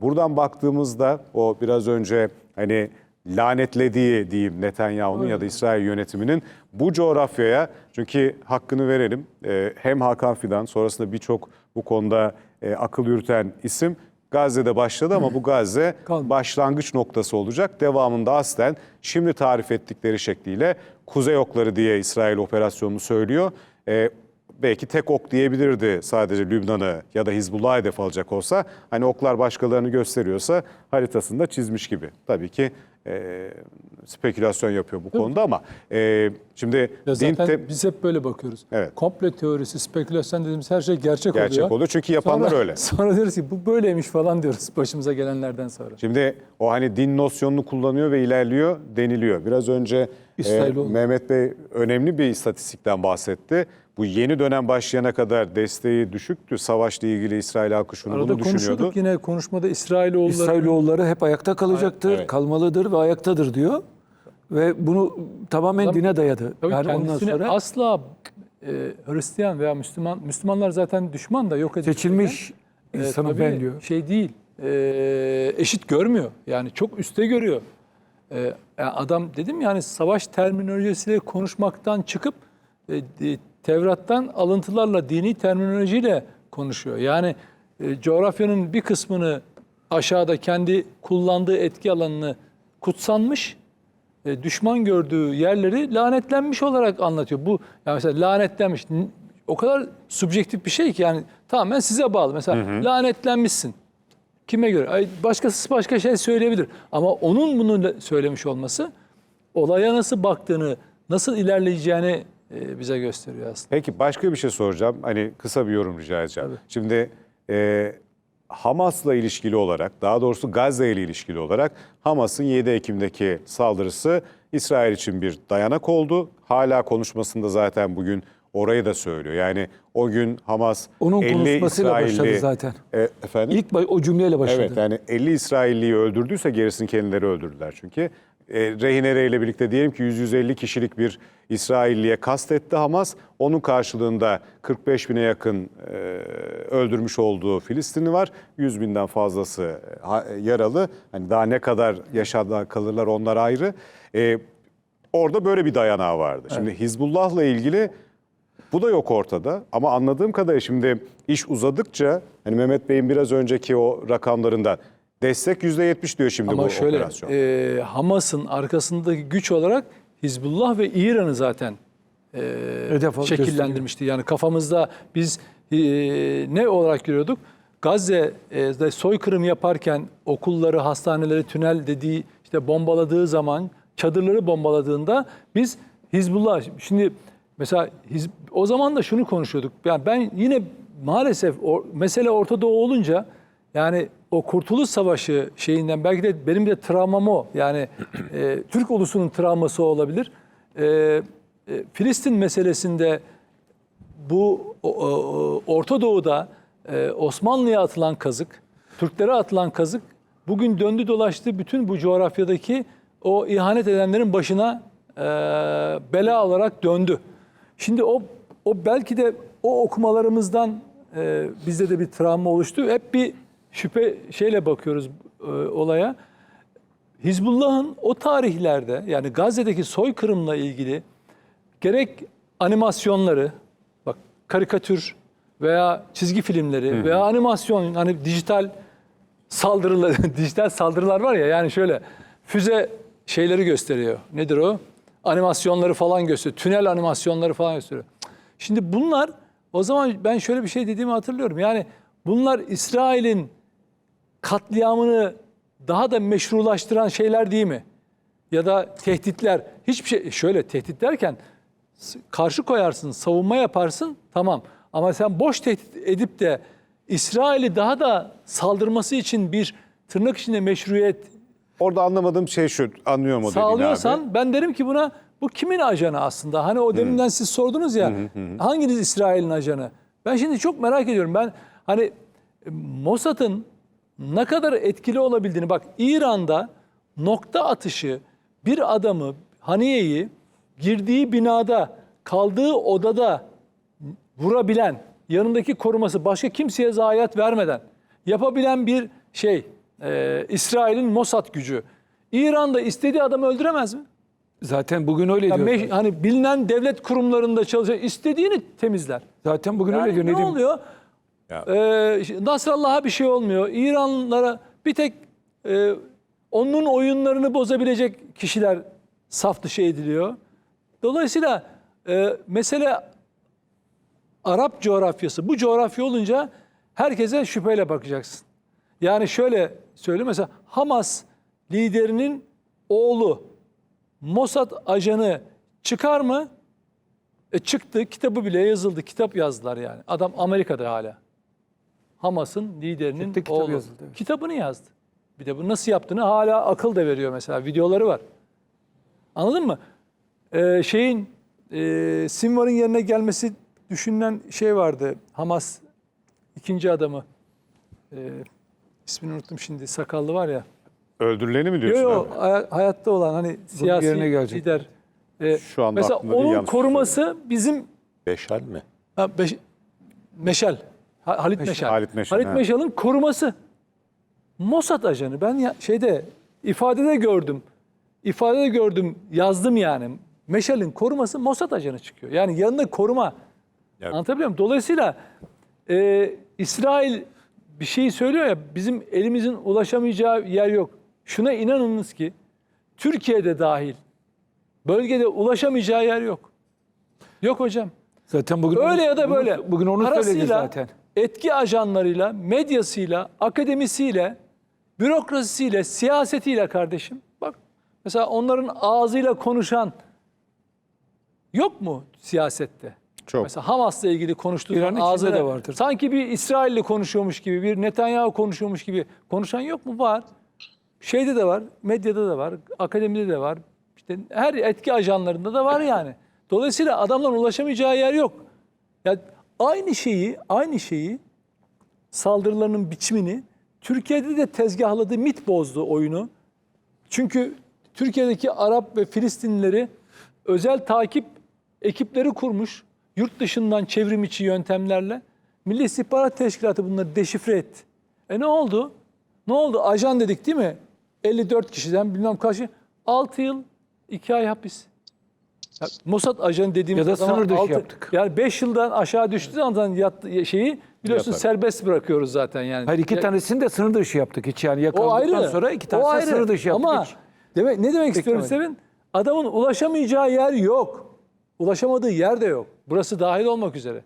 buradan baktığımızda o biraz önce hani lanetlediği diyeyim Netanyahu'nun ya da İsrail yönetiminin bu coğrafyaya çünkü hakkını verelim e, hem Hakan Fidan sonrasında birçok bu konuda e, akıl yürüten isim Gazze'de başladı ama bu Gazze başlangıç noktası olacak. Devamında aslen şimdi tarif ettikleri şekliyle Kuzey Okları diye İsrail operasyonunu söylüyor. Belki tek ok diyebilirdi sadece Lübnan'ı ya da Hizbullah'ı hedef alacak olsa. Hani oklar başkalarını gösteriyorsa haritasında çizmiş gibi. Tabii ki e, spekülasyon yapıyor bu konuda ama e, şimdi Ya din zaten te- biz hep böyle bakıyoruz. Evet. Komple teorisi, spekülasyon dediğimiz her şey gerçek, gerçek oluyor. oluyor. Çünkü yapanlar Sonra- öyle. Sonra diyoruz ki bu böyleymiş falan diyoruz başımıza gelenlerden sonra. Şimdi o hani din nosyonunu kullanıyor ve ilerliyor deniliyor. Biraz önce e. Mehmet Bey önemli bir istatistikten bahsetti. Bu yeni dönem başlayana kadar desteği düşüktü. Savaşla ilgili İsrail halkı şunu Arada bunu düşünüyordu. konuşuyorduk yine konuşmada İsrailoğulları İsrailoğulları hep ayakta kalacaktır, Evet. kalmalıdır ve ayaktadır diyor. Ve bunu tamamen dine dayadı. Tabii yani ondan sonra asla e, Hristiyan veya Müslüman, Müslümanlar zaten düşman da yok edilecek. seçilmiş E, insanı tabii ben diyor. Şey değil, e, eşit görmüyor. Yani çok üste görüyor. E, yani adam dedim yani savaş terminolojisiyle konuşmaktan çıkıp e, e, Tevrat'tan alıntılarla dini terminolojiyle konuşuyor. Yani e, coğrafyanın bir kısmını aşağıda kendi kullandığı etki alanını kutsanmış, e, düşman gördüğü yerleri lanetlenmiş olarak anlatıyor. Bu yani mesela lanetlenmiş o kadar subjektif bir şey ki yani tamamen size bağlı. Mesela lanetlenmişsin. Kime göre? Ay, başkası başka şey söyleyebilir. Ama onun bunu le- söylemiş olması olaya nasıl baktığını, nasıl ilerleyeceğini bize gösteriyor aslında. Peki başka bir şey soracağım. Hani kısa bir yorum rica edeceğim. Şimdi e, Hamas'la ilişkili olarak, daha doğrusu Gazze ile ilişkili olarak Hamas'ın 7 Ekim'deki saldırısı İsrail için bir dayanak oldu. Hala konuşmasında zaten bugün orayı da söylüyor. Yani o gün Hamas Onun 50 konuşmasıyla başladı İsrailli zaten. E, efendim? ilk o cümleyle başladı. Evet yani 50 İsrailliyi öldürdüyse gerisini kendileri öldürdüler çünkü. E, rehineyle birlikte diyelim ki 100-150 kişilik bir İsrailliye kastetti Hamas. Onun karşılığında 45 bine yakın e, öldürmüş olduğu Filistinli var. 100 binden fazlası e, ha- yaralı. Hani daha ne kadar yaşadılar kalırlar onlar ayrı. E, orada böyle bir dayanağı vardı. Şimdi Hizbullah'la ilgili bu da yok ortada ama anladığım kadarıyla şimdi iş uzadıkça hani Mehmet Bey'in biraz önceki o rakamlarından destek %70 diyor şimdi Ama bu şöyle operasyon. e, Hamas'ın arkasındaki güç olarak Hizbullah ve İran'ı zaten e, Hedef şekillendirmişti. Yani kafamızda biz e, ne olarak görüyorduk? Gazze'de soykırım yaparken okulları, hastaneleri, tünel dediği işte bombaladığı zaman, çadırları bombaladığında biz Hizbullah şimdi mesela Hiz- o zaman da şunu konuşuyorduk. Yani ben yine maalesef o, mesele Orta Doğu olunca yani o Kurtuluş Savaşı şeyinden belki de benim de travmam o. Yani e, Türk ulusunun travması olabilir. E, e, Filistin meselesinde bu o- o- Orta Doğu'da e, Osmanlı'ya atılan kazık, Türklere atılan kazık bugün döndü dolaştı bütün bu coğrafyadaki o ihanet edenlerin başına e, bela olarak döndü. Şimdi o o belki de o okumalarımızdan e, bizde de bir travma oluştu. Hep bir şüphe şeyle bakıyoruz e, olaya. Hizbullah'ın o tarihlerde yani Gazze'deki soykırımla ilgili gerek animasyonları, bak karikatür veya çizgi filmleri veya animasyon hani dijital saldırılar, dijital saldırılar var ya yani şöyle füze şeyleri gösteriyor. Nedir o? Animasyonları falan gösteriyor. Tünel animasyonları falan gösteriyor. Şimdi bunlar o zaman ben şöyle bir şey dediğimi hatırlıyorum. Yani bunlar İsrail'in katliamını daha da meşrulaştıran şeyler değil mi? Ya da tehditler. Hiçbir şey şöyle tehdit derken karşı koyarsın, savunma yaparsın tamam. Ama sen boş tehdit edip de İsrail'i daha da saldırması için bir tırnak içinde meşruiyet Orada anlamadığım şey şu anlıyorum o dediğini abi. sağlıyorsan ben derim ki buna bu kimin ajanı aslında? Hani o deminden siz sordunuz ya hanginiz İsrail'in ajanı? Ben şimdi çok merak ediyorum. Ben hani e, Mossad'ın ne kadar etkili olabildiğini bak İran'da nokta atışı bir adamı Haniye'yi girdiği binada kaldığı odada vurabilen yanındaki koruması başka kimseye zayiat vermeden yapabilen bir şey e, İsrail'in Mossad gücü. İran'da istediği adamı öldüremez mi? Zaten bugün öyle Ya diyor. hani bilinen devlet kurumlarında çalışan istediğini temizler. Zaten bugün Yani öyle diyor. ne Nedim. oluyor? Ee, Nasrallah'a bir şey olmuyor. İranlılara bir tek e, onun oyunlarını bozabilecek kişiler saf dışı ediliyor. Dolayısıyla e, mesele Arap coğrafyası. Bu coğrafya olunca herkese şüpheyle bakacaksın. Yani şöyle söyleyeyim mesela Hamas liderinin oğlu Mossad ajanı çıkar mı? E çıktı, kitabı bile yazıldı. Kitap yazdılar yani. Adam Amerika'da hala. Hamas'ın liderinin Çıktı, kitabı oğlu. yazıldı, evet. Kitabını yazdı. Bir de bunu nasıl yaptığını hala akıl da veriyor mesela. Videoları var. Anladın mı? Ee, şeyin e, Sinvar'ın yerine gelmesi düşünülen şey vardı. Hamas ikinci adamı. E, ismini unuttum şimdi. Sakallı var ya. Öldürüleni mi Yok diyorsun? yok hay- hayatta olan hani siyasi yerine gelecek. lider. E, Şu anda mesela onun yanlış koruması bizim Beşal mi? Ha, Beş- Meşal. Ha- Halit Meşal. Halit Meşal, Halit evet. Meşal'ın koruması. Mossad ajanı. Ben ya, şeyde ifadede gördüm. İfadede gördüm, yazdım yani. Meşal'in koruması Mossad ajanı çıkıyor. Yani yanında koruma. Ya- Anlatabiliyor muyum? Dolayısıyla e, İsrail bir şey söylüyor ya bizim elimizin ulaşamayacağı yer yok. Şuna inanınız ki Türkiye'de dahil bölgede ulaşamayacağı yer yok. Yok hocam. Zaten bugün Öyle onu- ya da böyle. Bugün onu söyledi zaten. Etki ajanlarıyla, medyasıyla, akademisiyle, bürokrasisiyle, siyasetiyle kardeşim. Bak mesela onların ağzıyla konuşan yok mu siyasette? Çok. Mesela Hamas'la ilgili konuştuğu zaman ağzıyla de vardır. sanki bir İsrailli konuşuyormuş gibi, bir Netanyahu konuşuyormuş gibi konuşan yok mu? Var. Şeyde de var, medyada da var, akademide de var. İşte her etki ajanlarında da var yani. Dolayısıyla adamların ulaşamayacağı yer yok. Ya aynı şeyi, aynı şeyi saldırılarının biçimini Türkiye'de de tezgahladı, mit bozdu oyunu. Çünkü Türkiye'deki Arap ve Filistinlileri özel takip ekipleri kurmuş. Yurt dışından çevrim içi yöntemlerle. Milli İstihbarat Teşkilatı bunları deşifre etti. E ne oldu? Ne oldu? Ajan dedik değil mi? 54 kişiden bilmem kaçı. 6 yıl, 2 ay hapis. Ya, Mossad ajanı dediğimiz Ya da zaman sınır dışı yaptık. Yani 5 yıldan aşağı düştüğü zaman yat, şeyi biliyorsun Yatar. serbest bırakıyoruz zaten yani. Hayır iki Ya- tanesini de sınır dışı yaptık hiç yani o yakalandıktan ayrı. sonra iki O tanesini ayrı. sınır dışı yaptık Ama hiç. demek, ne demek istiyorum Beklemedim. Sevin? Adamın ulaşamayacağı yer yok. Ulaşamadığı yer de yok. Burası dahil olmak üzere.